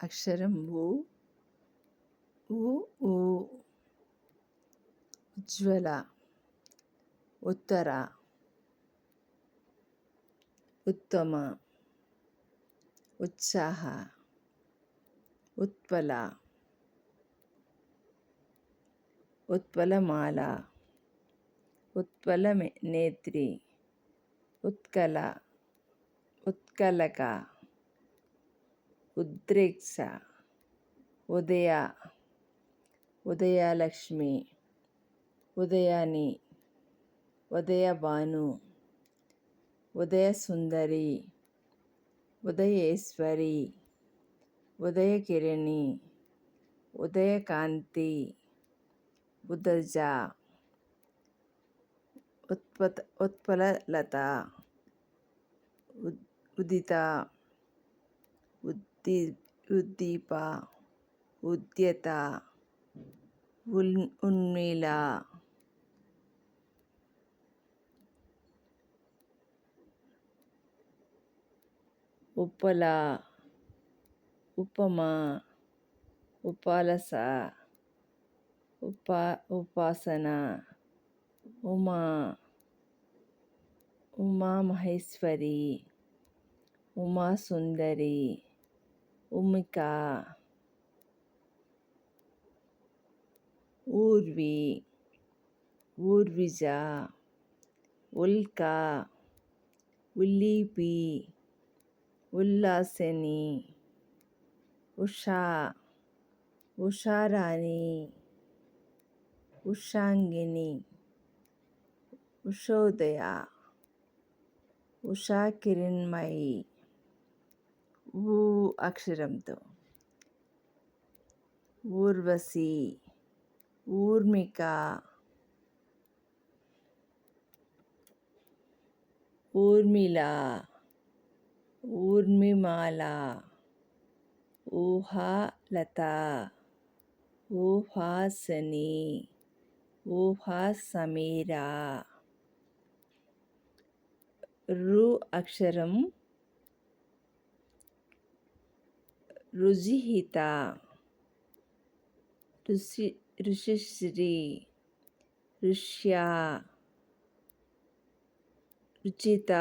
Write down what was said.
అక్షరం ఊ ఉ ఊ. ఉజ్వల ఉత్తర ఉత్తమ ఉత్సాహ ఉత్పల ఉత్పలమాల ఉత్పల నేత్రి ఉత్కల ఉత్కలక. ఉద్రేక్ష ఉదయ ఉదయలక్ష్మి ఉదయాని ఉదయభాను ఉదయసుందరి ఉదయేశ్వరి ఉదయకిరణి ఉదయకాంతి ఉదజ ఉత్పత ఉత్పలలత ఉదిత ఉద్దీ ఉద్దీప ఉద్యత ఉల్ ఉన్మీల ఉప్పల ఉపమా ఉపాలస ఉపా ఉపాసన ఉమా ఉమామహేశ్వరి ఉమాసుందరి உமிகா ஊர்வி ஊர்விஜா உல்கா உல்லீபி உல்லாசினி உஷா உஷாராணி உஷாங்கினி உஷோதயா உஷா கிரண்மயி ఊ అక్షరంతో ఊర్వశి ఊర్మిక ఊర్మిళ ఊర్మిమాల ఊహాలత ఊహాసని ఊహాసమీర. రు అక్షరం రుజిహిత ఋషి ఋషిశ్రీ ఋష్య రుచిత